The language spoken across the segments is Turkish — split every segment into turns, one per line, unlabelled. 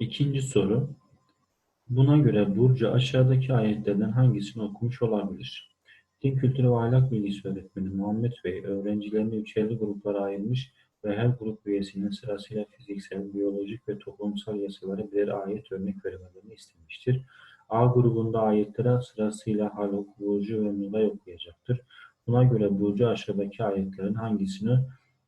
İkinci soru. Buna göre Burcu aşağıdaki ayetlerden hangisini okumuş olabilir? Din Kültürü ve Ahlak Bilgisi öğretmeni Muhammed Bey öğrencilerini üçerli gruplara ayırmış ve her grup üyesinin sırasıyla fiziksel, biyolojik ve toplumsal yasalara birer ayet örnek vermelerini istemiştir. A grubunda ayetleri sırasıyla Haluk, Burcu ve Nilay okuyacaktır. Buna göre Burcu aşağıdaki ayetlerin hangisini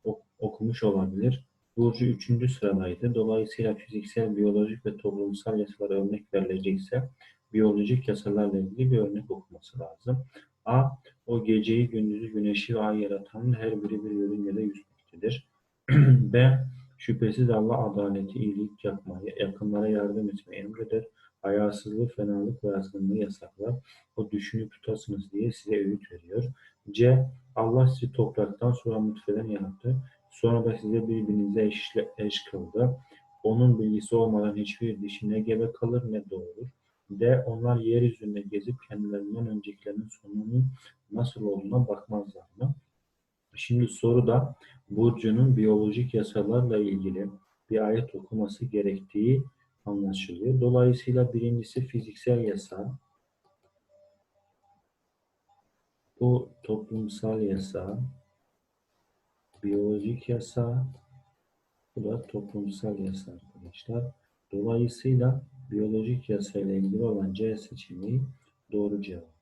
ok- okumuş olabilir? Burcu üçüncü sıradaydı. Dolayısıyla fiziksel, biyolojik ve toplumsal yasalara örnek verilecekse biyolojik yasalarla ilgili bir örnek okuması lazım. A. O geceyi, gündüzü, güneşi ve ay yaratanın her biri bir yörüngede yüzmektedir. B. Şüphesiz Allah adaleti, iyilik yapmayı, yakınlara yardım etmeyi emreder. Hayasızlığı, fenalık ve azgınlığı yasaklar. O düşünüp tutasınız diye size öğüt veriyor. C. Allah sizi topraktan sonra nutfeden yarattı. Sonra da size birbirinize eşle, eş kıldı. Onun bilgisi olmadan hiçbir dişi ne gebe kalır ne doğurur. D. Onlar yeryüzünde gezip kendilerinden öncekilerin sonunun nasıl olduğuna bakmazlar mı? Şimdi soruda Burcu'nun biyolojik yasalarla ilgili bir ayet okuması gerektiği anlaşılıyor. Dolayısıyla birincisi fiziksel yasa, bu toplumsal yasa, biyolojik yasa, bu da toplumsal yasa arkadaşlar. Dolayısıyla biyolojik yasa ile ilgili olan C seçeneği doğru cevap.